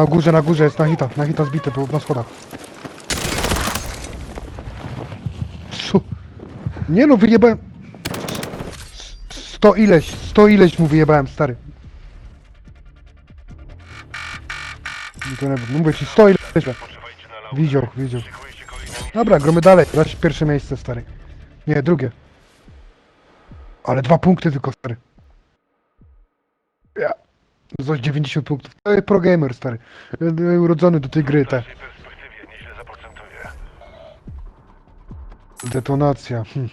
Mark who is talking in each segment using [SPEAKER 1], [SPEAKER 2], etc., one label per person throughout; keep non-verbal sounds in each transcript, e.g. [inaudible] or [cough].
[SPEAKER 1] Na górze, na górze jest, na hita, na hita zbity, był na schodach. Su. Nie no, wyjebałem... Sto ileś, sto ileś mu wyjebałem, stary. Mówię ci, sto ileś. Widział, widział. Dobra, gromy dalej, zaś pierwsze miejsce, stary. Nie, drugie. Ale dwa punkty tylko, stary. Ja. Zaś 90 punktów. Jest pro gamer, stary. Urodzony do tej gry,
[SPEAKER 2] zaprocentuje.
[SPEAKER 1] Detonacja. Hm.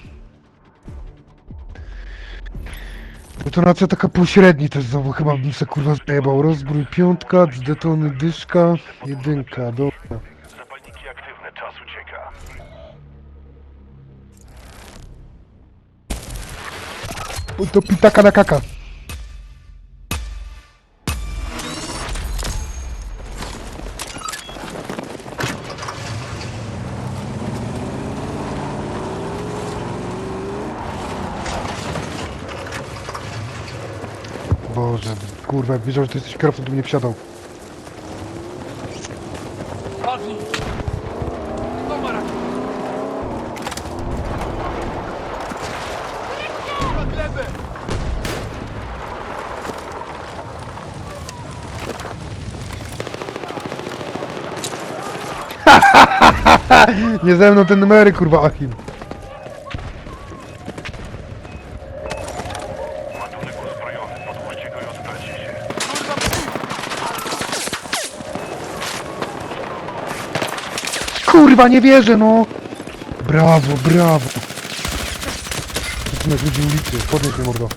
[SPEAKER 1] Detonacja taka pośredni też znowu, chyba bym se kurwa zajebał. Rozbrój piątka, zdetony dyszka, jedynka, dobra.
[SPEAKER 2] Zapalniki aktywne, czas ucieka.
[SPEAKER 1] To pitaka na kaka. Boże, kurwa, wiedział, że ty jesteś kierowcą, to bym nie wsiadał.
[SPEAKER 3] Na glebę!
[SPEAKER 1] Nie ze mną te numery, kurwa, Achim.
[SPEAKER 2] Ładunek uzbrojony, podpuśćcie go i odpalcie się.
[SPEAKER 1] Kurwa, nie wierzę, no! Brawo, brawo! Zaczynasz ludzi ulicy, podnieś mnie, mordo.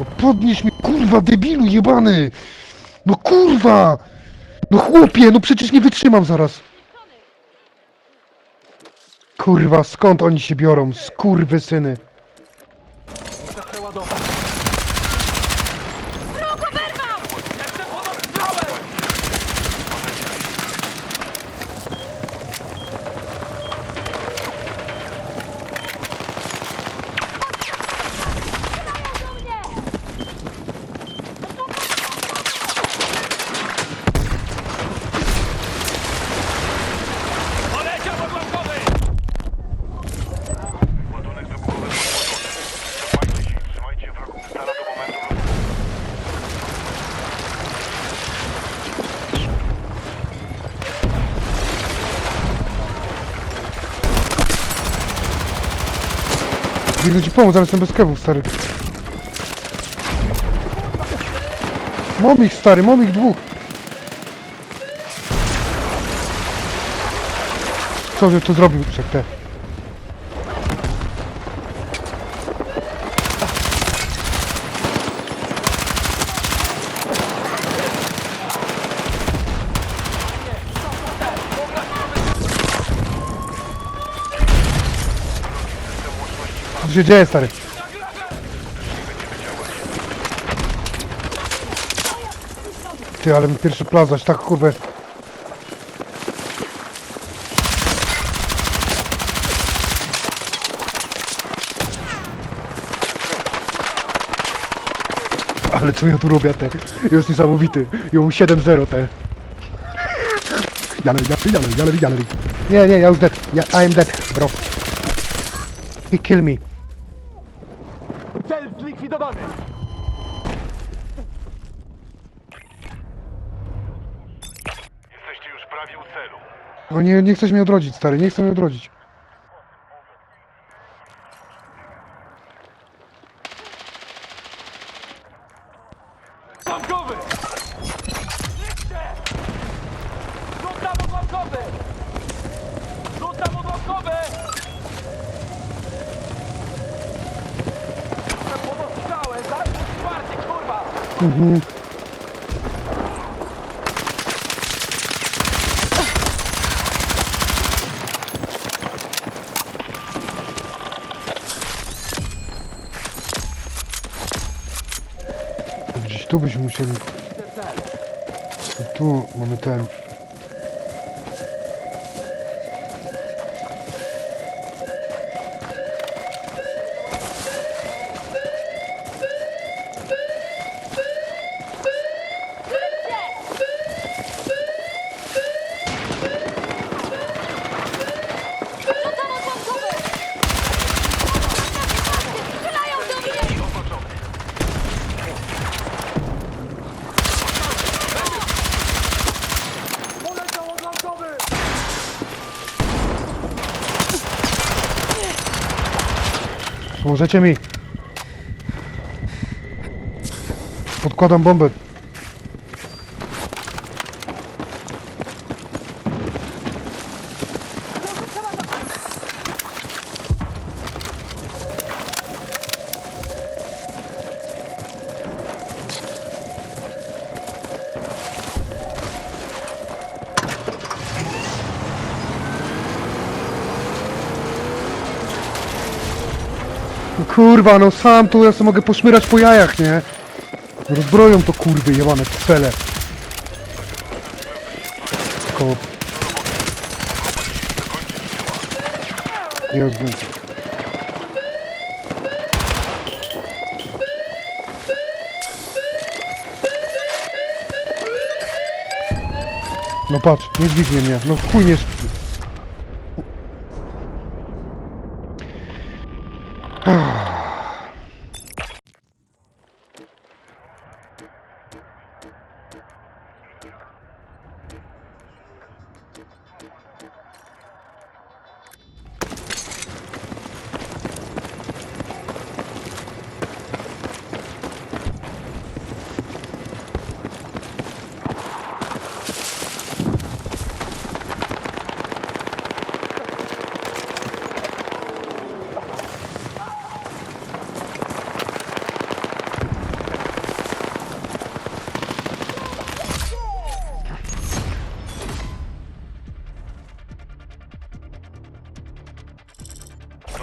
[SPEAKER 1] No podnieś mnie, kurwa, debilu jebany! No kurwa! No chłopie, no przecież nie wytrzymam zaraz! Kurwa, skąd oni się biorą? Skurwy syny.
[SPEAKER 3] Muszę przeładować. Jestem pod ostrzałem! Poleciał odłamkowy!
[SPEAKER 2] Ładunek wybuchowy podłożony. Cofajcie się, trzymajcie wrogów z dala do momentu
[SPEAKER 1] Biegnę ci pomóc, ale jestem bez kewów, stary. Mam ich, stary, mam ich dwóch. Co że to zrobił, czek. Co się dzieje, stary? Ty, ale mi pierwszy plan zaś tak kurwę. Ale co ja tu robię, te? Jest niesamowity. Ją 7-0, te. Gallery, gallery, gallery, gallery. Nie, nie, ja już dead. Ja, I am dead, bro. He kill me. Nie, nie chcesz mnie odrodzić, stary, nie chcę mnie odrodzić.
[SPEAKER 3] Odłamkowy! Rzucam odłamkowy! Rzucam odłamkowy! Jestem pod ostrzałem! Daj mi wsparcie, kurwa!
[SPEAKER 1] Mhm. Tu byśmy musieli. Tu mamy ten. Pomożecie mi? Podkładam bombę. Kurwa, no sam tu ja sobie mogę poszmyrać po jajach, nie? Rozbroją to kurwy jebane cele. Koło... Więcej. No patrz, nie dźwignie mnie, no chuj nie...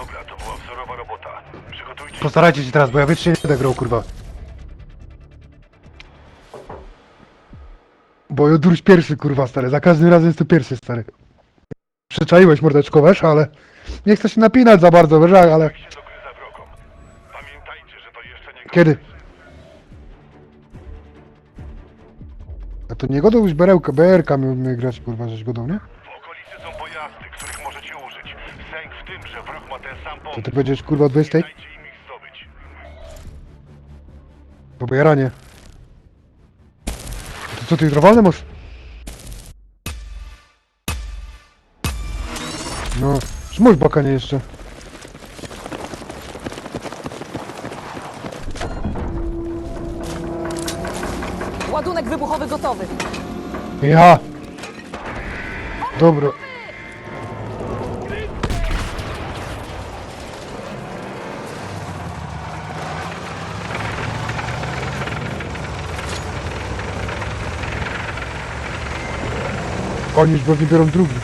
[SPEAKER 2] Dobra, to była wzorowa robota. Przygotujcie się.
[SPEAKER 1] Postarajcie się teraz, bo ja wiecznie nie będę grał, kurwa. Bo Jodruś pierwszy, kurwa, stary. Za każdym razem jest to pierwszy, stary. Przyczaiłeś mordeczko, wiesz, ale... Nie chcę się napinać za bardzo, wiesz, ale...
[SPEAKER 2] się do gry za wrogą. Pamiętajcie, że to jeszcze nie
[SPEAKER 1] Kiedy? A to nie godą już berełka, BRK miał grać, kurwa, żeś godą, nie? To ty będziesz, kurwa, 20?
[SPEAKER 2] Nie dajcie im ich zdobyć.
[SPEAKER 1] Po bajaranie. To co, ty jutro wolne masz? No, szmuś bakanie jeszcze.
[SPEAKER 4] Ładunek wybuchowy gotowy.
[SPEAKER 1] Ja! Dobro. Oni już pewnie biorą drugi.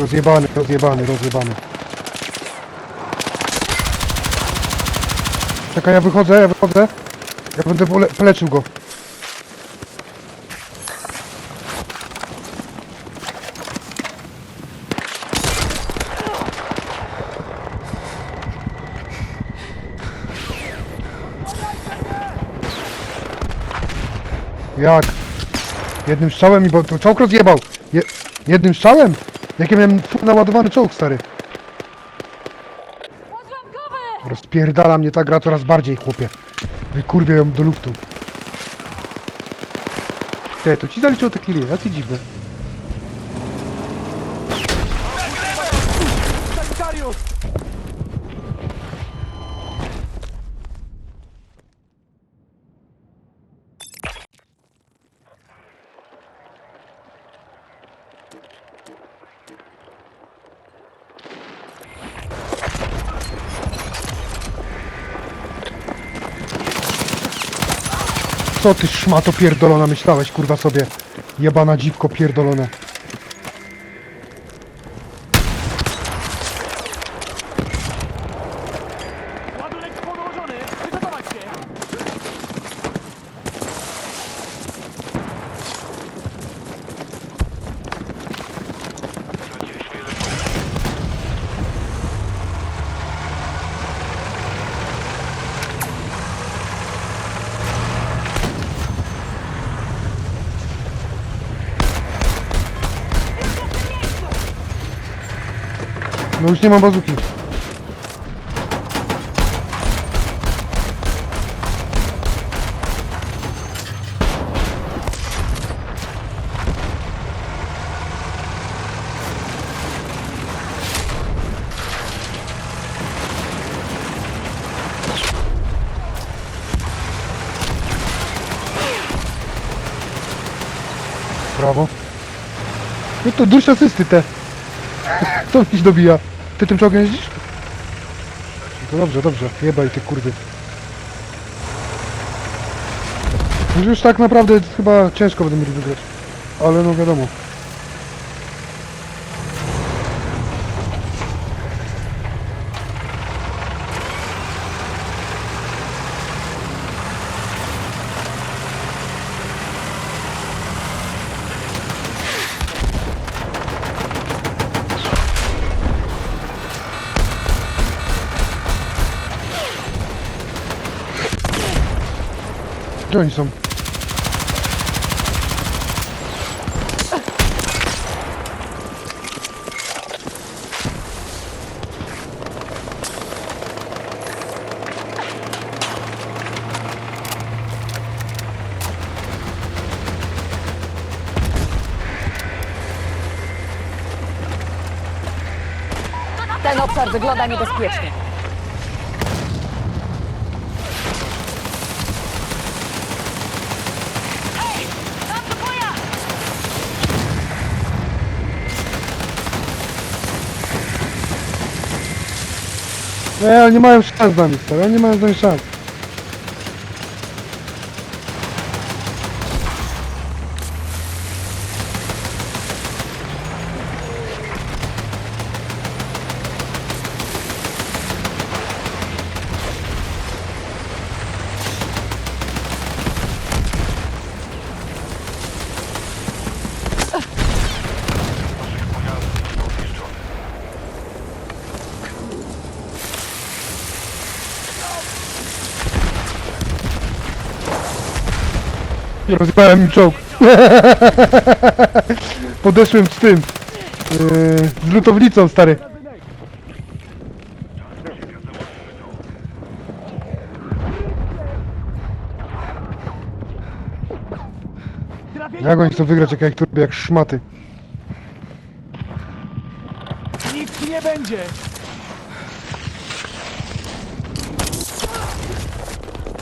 [SPEAKER 1] Rozjebany, rozjebany, rozjebany. Czekaj, ja wychodzę, ja wychodzę. Ja będę pole poleczył go. Jak? Jednym strzałem i bo to czołg rozjebał. Je jednym strzałem? Jak ja miałem full naładowany czołg, stary. Rozpierdala mnie ta gra coraz bardziej, chłopie. Wykurwię ją do luftu. Te, to ci zaliczyło te killy, a ty dziwne. Co ty szmato pierdolona myślałeś, kurwa sobie? Jebana dziwko pierdolone. No już nie mam bazuki. Brawo. No to dusz asysty te. Kto mi się dobija? Ty tym czołgiem jeździsz? No dobrze, dobrze. Jebaj ty kurwy. Już tak naprawdę chyba ciężko będę mieli wygrać. Ale no wiadomo. Gdzie oni są?
[SPEAKER 4] Ten obszar wygląda niebezpiecznie.
[SPEAKER 1] Nie, oni nie mają szans z nami, stary. Oni nie mają z nami szans. Rozjebałem mi czołg. [laughs] Podeszłem z tym. Yy, z lutownicą, stary. Jak oni chcą wygrać, jak ja ich turbię jak szmaty.
[SPEAKER 3] Nikt nie będzie!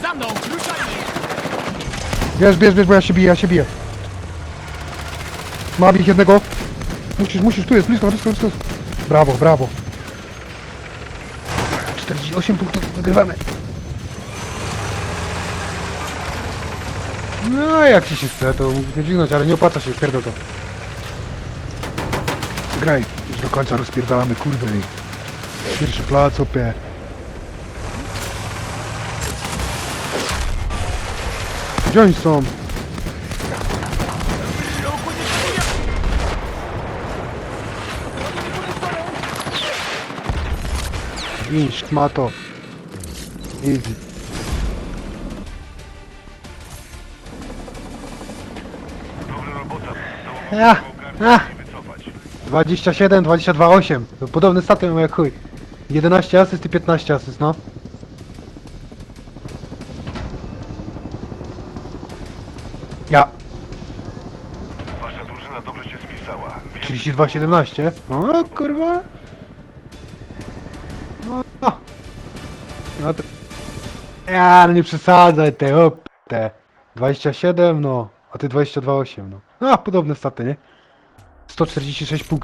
[SPEAKER 3] Za mną! Ruszajmy!
[SPEAKER 1] Bierz, bierz, bierz, bo ja się biję, ja się biję. Mam ich jednego. Musisz, musisz, tu jest, blisko, blisko, blisko. Brawo, brawo. 48 punktów wygrywamy. No, jak ci się chce, to nie dźwignąć, ale nie opłaca się, pierdol to. Graj, już do końca rozpierdalamy, kurde. Pierwszy plac, opie. Gdzie oni są? Gin, szmato. Easy.
[SPEAKER 2] Dobra robota.
[SPEAKER 1] Ja,
[SPEAKER 2] Udało
[SPEAKER 1] a.
[SPEAKER 2] się wycofać.
[SPEAKER 1] 27, 22, 8. To Podobny staty mam jak chuj. 11 asyst i 15 asyst, no. 32,17. O kurwa. No, no. No to... Ja, no nie przesadzaj te, op, te. 27, no. A ty 22,8, no. A, podobne staty, nie? 146 punktów.